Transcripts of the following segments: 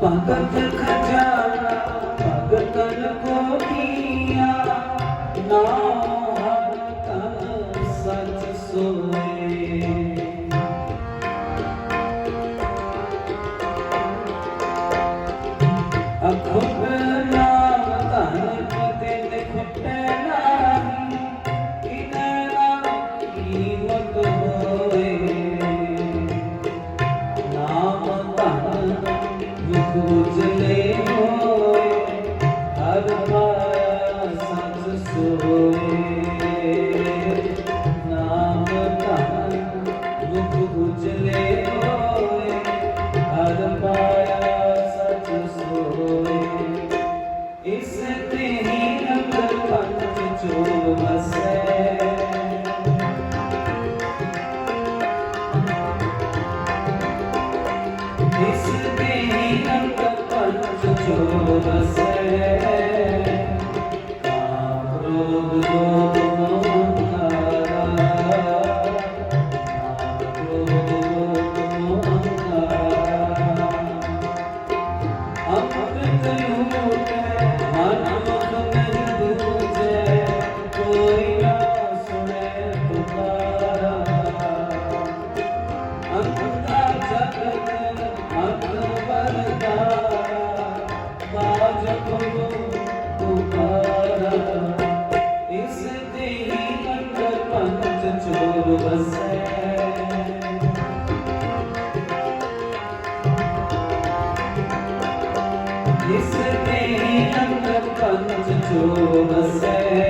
马哥。不哭不醉 ਜਗਤ ਕੰਨ ਜੋ ਵਸੈ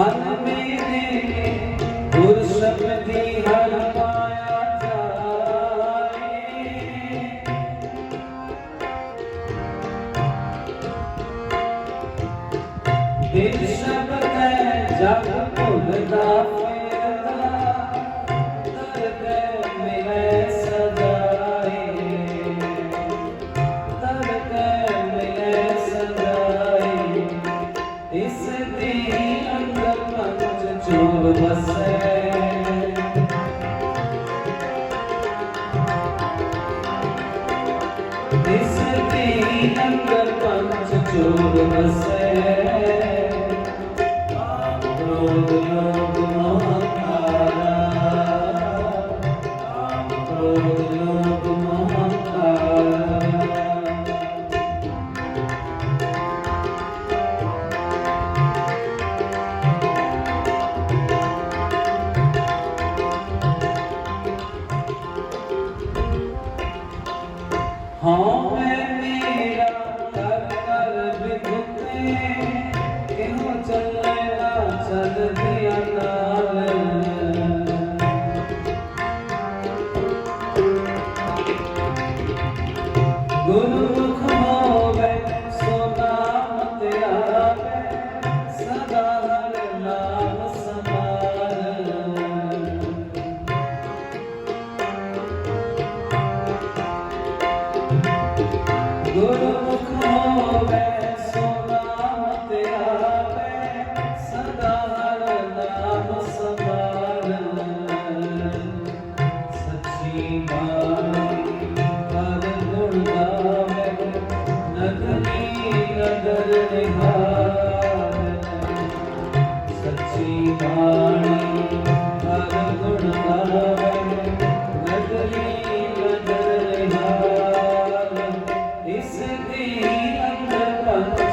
ਮਨ ਮੇਰੇ ਗੁਰ ਸ਼ਬਦੀ ਹਰ ਪਾਇਆ ਜਾਏ ਦਿਨ ਸ਼ਬਦ ਹੈ ਜਗ ਭੁੱਲਦਾ। to myself. Good call,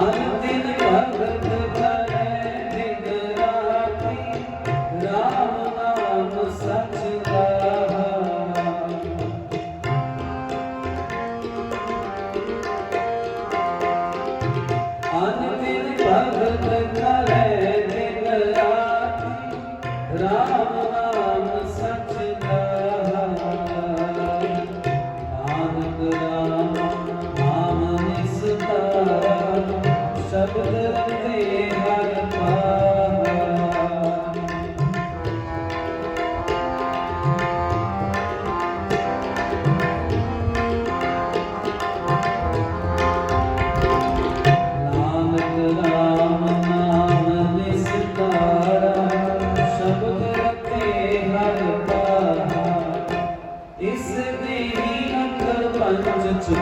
아멘.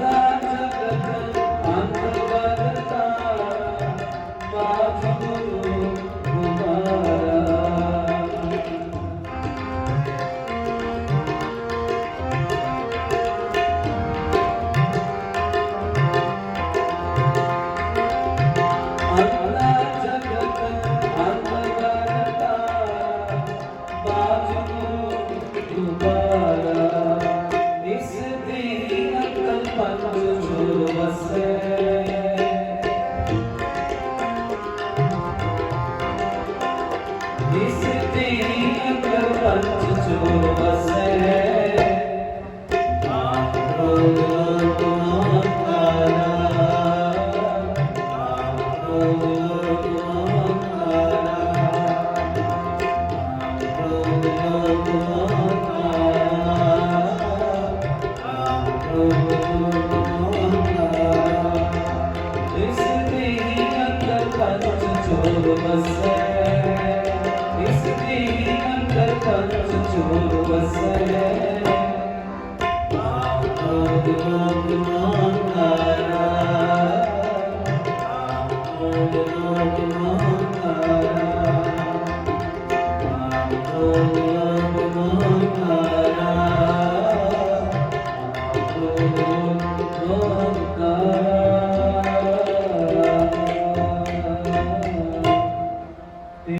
가